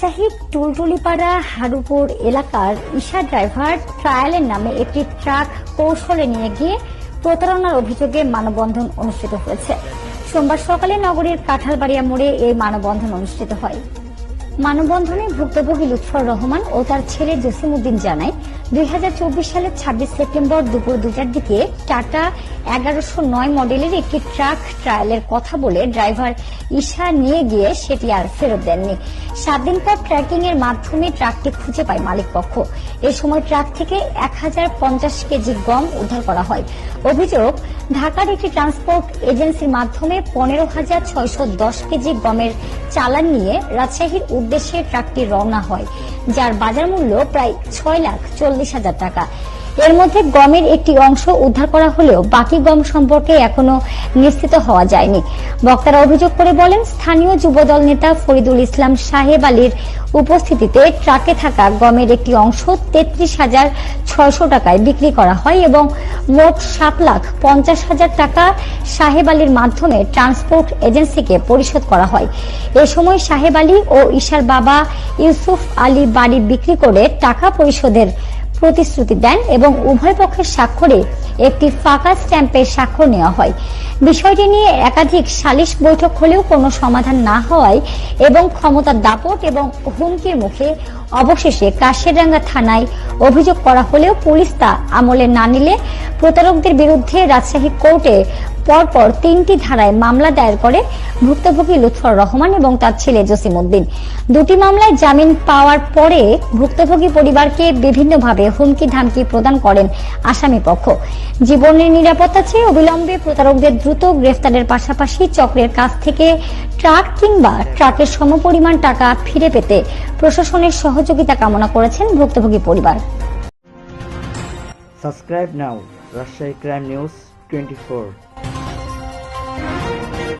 রাজশাহীর টুলটুলিপাড়া হারুপুর এলাকার ঈশা ড্রাইভার ট্রায়ালের নামে একটি ট্রাক কৌশলে নিয়ে গিয়ে প্রতারণার অভিযোগে মানববন্ধন অনুষ্ঠিত হয়েছে। সোমবার সকালে নগরীর কাঁঠালবাড়িয়া মোড়ে এই মানববন্ধন অনুষ্ঠিত হয়। মানববন্ধনে ভুক্তভোগী লুৎফর রহমান ও তার ছেলে জসিম উদ্দিন জানায়, দুই হাজার চব্বিশ সালের ছাব্বিশ সেপ্টেম্বর দুপুর দুটার দিকে টাটা এগারোশো নয় মডেলের একটি ট্রাক ট্রায়ালের কথা বলে ড্রাইভার ঈশা নিয়ে গিয়ে সেটি আর ফেরত দেননি। সাত দিন পর ট্র্যাকিং এর মাধ্যমে ট্রাকটি খুঁজে পায় মালিকপক্ষ। এ সময় ট্রাক থেকে এক হাজার পঞ্চাশ কেজি গম উদ্ধার করা হয়। অভিযোগ, ঢাকার একটি ট্রান্সপোর্ট এজেন্সির মাধ্যমে পনেরো হাজার ছয়শো দশ কেজি গমের চালান নিয়ে রাজশাহীর উদ্দেশ্যে ট্রাকটি রওনা হয়, যার বাজার মূল্য প্রায় ছয় লাখ চল্লিশ হাজার টাকা। এর মধ্যে গমের একটি অংশ উদ্ধার করা হলেও বাকি গম সম্পর্কে এখনও নিশ্চিত হওয়া যায়নি। বক্তারা অভিযোগ করে বলেন, স্থানীয় যুবদল নেতা ফরিদুল ইসলাম সাহেব আলীর উপস্থিতিতে ট্রাকে থাকা গমের একটি অংশ তেত্রিশ হাজার ছয়শো টাকায় বিক্রি করা হয় এবং মোট সাত লাখ পঞ্চাশ হাজার টাকা সাহেব আলীর মাধ্যমে ট্রান্সপোর্ট এজেন্সিকে পরিশোধ করা হয়। এ সময় সাহেব আলী ও ঈশার বাবা ইউসুফ আলী বাড়ি বিক্রি করে টাকা পরিশোধের প্রতিশ্রুতি দেন এবং উভয় পক্ষের স্বাক্ষরে একটি ফাঁকা স্ট্যাম্পের স্বাক্ষর নেওয়া হয়। বিষয়টি নিয়ে একাধিক সালিশ বৈঠক হলেও কোনো সমাধান না হওয়ায় এবং ক্ষমতার দাপট এবং হুমকির মুখে অবশেষে কাশিরাঙ্গা থানায় অভিযোগ করা হলেও পুলিশ তা আমলে না নিলে প্রতারকদের বিরুদ্ধে রাজশাহী কোর্টে পরপর তিনটি ধারায় মামলা দায়ের করে ভুক্তভোগী লুৎফর রহমান এবং তার ছেলে জসিম উদ্দিন। দুটি মামলায় জামিন পাওয়ার পরে ভুক্তভোগী পরিবারকে বিভিন্নভাবে হুমকি ধামকি প্রদান করেন আসামি পক্ষ। জীবনের নিরাপত্তা চেয়ে অবিলম্বে প্রতারকদের দ্রুত গ্রেফতারের পাশাপাশি চক্রের কাছ থেকে ট্রাক কিংবা ট্রাকের সমপরিমাণ টাকা ফিরে পেতে প্রশাসনের সহযোগিতা কামনা করেছেন ভুক্তভোগী পরিবার। Subscribe now, Rajshahi Crime News 24. Bye.